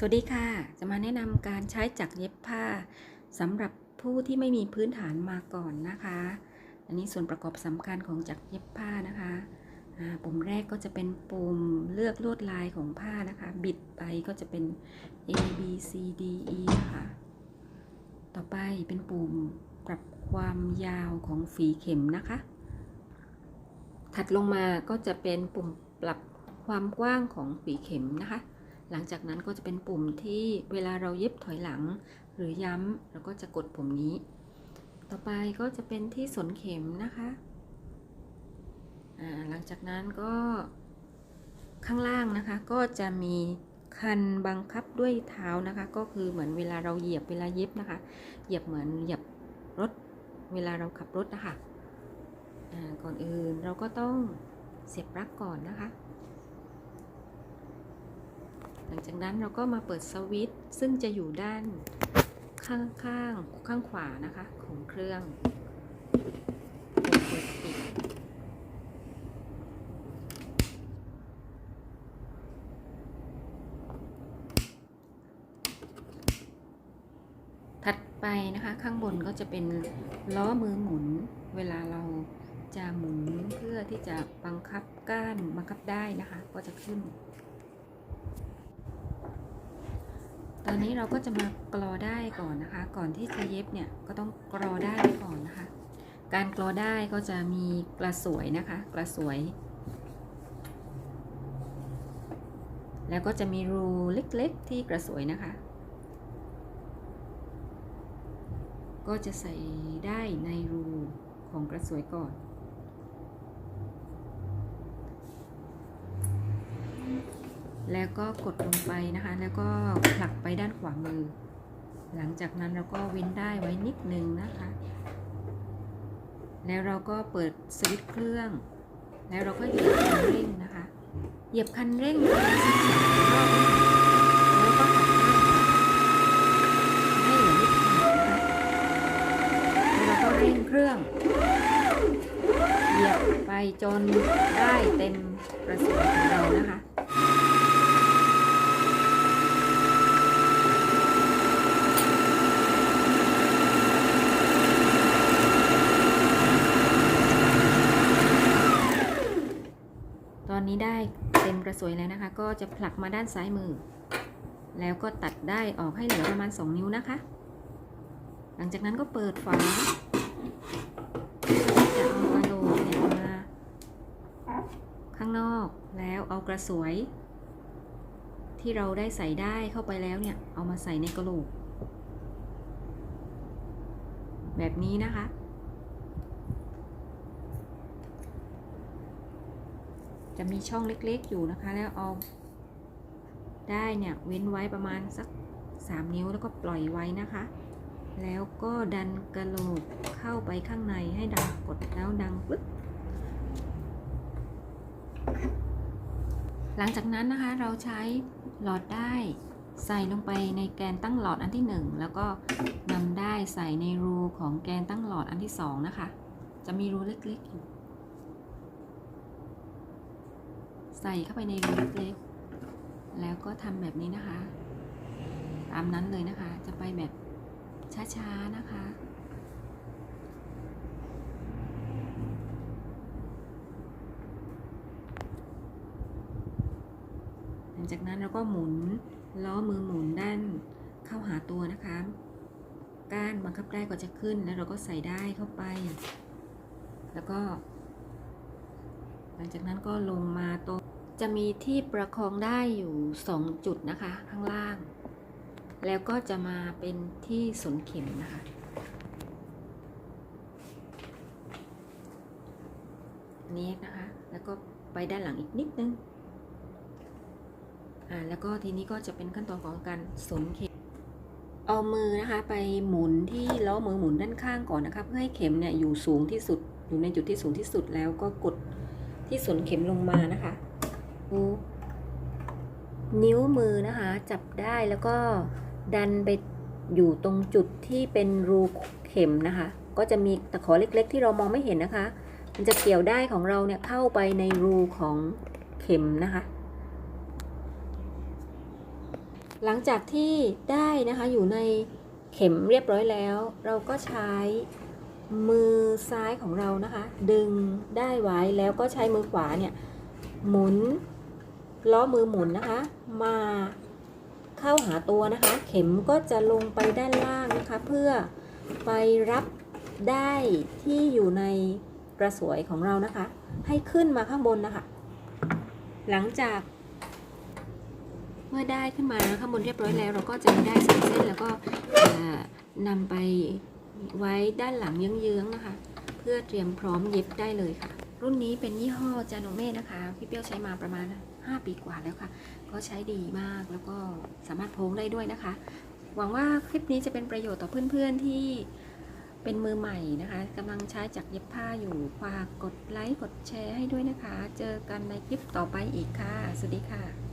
สวัสดีค่ะ จะมาแนะนำการใช้จักรเย็บผ้าสำหรับผู้ที่ไม่มีพื้นฐานมาก่อนนะคะ อันนี้ส่วนประกอบสำคัญของจักรเย็บผ้านะคะปุ่มแรกก็จะเป็นปุ่มเลือกลวดลายของผ้านะคะ บิดไปก็จะเป็น A B C D E นะคะ ต่อไปเป็นปุ่มปรับความยาวของฝีเข็มนะคะ ถัดลงมาก็จะเป็นปุ่มปรับความกว้างของฝีเข็มนะคะ หลังจากนั้นก็จะเป็นปุ่มที่เวลาเราเย็บถอยหลัง หรือย้ำเราก็จะกดปุ่มนี้ ต่อไปก็จะเป็นที่สนเข็มนะคะหลังจากนั้นก็ข้างล่างนะคะก็จะมีคันบังคับด้วยเท้านะคะ ก็คือเหมือนเวลาเราเหยียบเวลาเย็บนะคะ เหยียบเหมือนเหยียบรถเวลาเราขับรถนะคะก่อนอื่นเราก็ต้องเสียบปลั๊กก่อนนะคะ หลังจากนั้นเราก็มาเปิดสวิตช์ซึ่งจะอยู่ด้านข้างข้างข้างขวานะคะ ของเครื่องเปิดปิดถัดไปนะคะข้างบนก็จะเป็นล้อมือหมุน เวลาเราจะหมุนเพื่อที่จะบังคับก้านบังคับได้นะคะ ก็จะขึ้น ตอนนี้เราก็จะมากรอได้ก่อนนะคะ ก่อนที่จะเย็บเนี่ยก็ต้องกรอได้ไว้ก่อนนะคะ การกรอได้ก็จะมีกระสวยนะคะ กระสวย แล้วก็จะมีรูเล็กๆที่กระสวยนะคะ ก็จะใส่ได้ในรูของกระสวยก่อน แล้วก็กดลงไปนะคะ แล้วก็ผลักไปด้านขวามือ หลังจากนั้นเราก็เว้นได้ไว้นิดนึงนะคะ แล้วเราก็เปิดสวิตช์เครื่อง แล้วเราก็เหยียบคันเร่งนะคะ เหยียบคันเร่งประมาณสักสามรอบแล้วก็หักให้เหลือนิดหนึ่งนะคะแล้วเราก็เร่งเครื่อง เหยียบไปจนได้เต็มกระสุนของเรานะคะ นี้ได้เต็มกระสวยแล้วนะคะ ก็จะผลักมาด้านซ้ายมือ แล้วก็ตัดได้ออกให้เหลือประมาณ 2 นิ้วนะคะ หลังจากนั้นก็เปิดฝาจะเอากระโหลกเนี่ยมา ข้างนอกแล้วเอากระสวย ที่เราได้ใส่ได้เข้าไปแล้วเนี่ย เอามาใส่ในกระโหลก แบบนี้นะคะ จะมีช่องเล็กๆอยู่นะคะ แล้วเอาได้เนี่ยเว้นไว้ประมาณสัก 3 นิ้วแล้วก็ปล่อยไว้นะคะ แล้วก็ดันกระโหลกเข้าไปข้างในให้ดังกดแล้วดังปึ๊บหลังจากนั้นนะคะเราใช้หลอดได้ใส่ลงไปในแกนตั้งหลอดอันที่ 1 แล้วก็นำได้ใส่ในรูของแกนตั้งหลอดอันที่ 2 นะคะ จะมีรูเล็กๆอยู่ ใส่เข้าไปในรูเล็กๆแล้วก็ทำแบบนี้นะคะ ตามนั้นเลยนะคะ จะไปแบบช้าๆนะคะหลังจากนั้นเราก็หมุนล้อมือหมุนด้านเข้าหาตัวนะคะ ก้านบังคับได้ก็จะขึ้นแล้วเราก็ใส่ได้เข้าไป แล้วก็ หลังจากนั้นก็ลงมาตรงจะมีที่ประคองได้อยู่ 2 จุดนะคะ ข้างล่าง แล้วก็จะมาเป็นที่สนเข็มนะคะ นี้นะคะ แล้วก็ไปด้านหลังอีกนิดนึง อ่า แล้วก็ทีนี้ก็จะเป็นขั้นตอนของการสนเข็ม เอามือนะคะไปหมุนที่ล้อมือหมุนด้านข้างก่อนนะคะ เพื่อให้เข็มเนี่ยอยู่สูงที่สุด อยู่ในจุดที่สูงที่สุดแล้วก็กด ที่สนเข็มลงมานะคะนิ้วมือนะคะ จับได้แล้วก็ดันไปอยู่ตรงจุดที่เป็นรูเข็มนะคะ ก็จะมีตะขอเล็กๆ ที่เรามองไม่เห็นนะคะ มันจะเกี่ยวได้ของเราเนี่ยเข้าไปในรูของเข็มนะคะ หลังจากที่ได้นะคะอยู่ในเข็มเรียบร้อยแล้ว เราก็ใช้ มือซ้ายของเรานะคะ ดึงได้ไว้แล้วก็ใช้มือขวาเนี่ย หมุนล้อมือหมุนนะคะ มาเข้าหาตัวนะคะ เข็มก็จะลงไปด้านล่างนะคะ เพื่อไปรับได้ที่อยู่ในกระสวยของเรานะคะ ให้ขึ้นมาข้างบนนะคะ หลังจากเมื่อได้ขึ้นมาข้างบนเรียบร้อยแล้ว เราก็จะได้สายเส้นแล้วก็นำไป ไว้ด้านหลังเยื้องๆนะคะ เพื่อเตรียมพร้อมเย็บได้เลยค่ะ รุ่นนี้เป็นยี่ห้อจาโนเม่นะคะ พี่เปี้ยวใช้มาประมาณ 5 ปีกว่าแล้วค่ะ ก็ใช้ดีมากแล้วก็สามารถโพงได้ด้วยนะคะ หวังว่าคลิปนี้จะเป็นประโยชน์ต่อเพื่อนๆที่เป็นมือใหม่นะคะกำลังใช้จักรเย็บผ้าอยู่ฝากกดไลค์กดแชร์ให้ด้วยนะคะ เจอกันในคลิปต่อไปอีกค่ะ สวัสดีค่ะ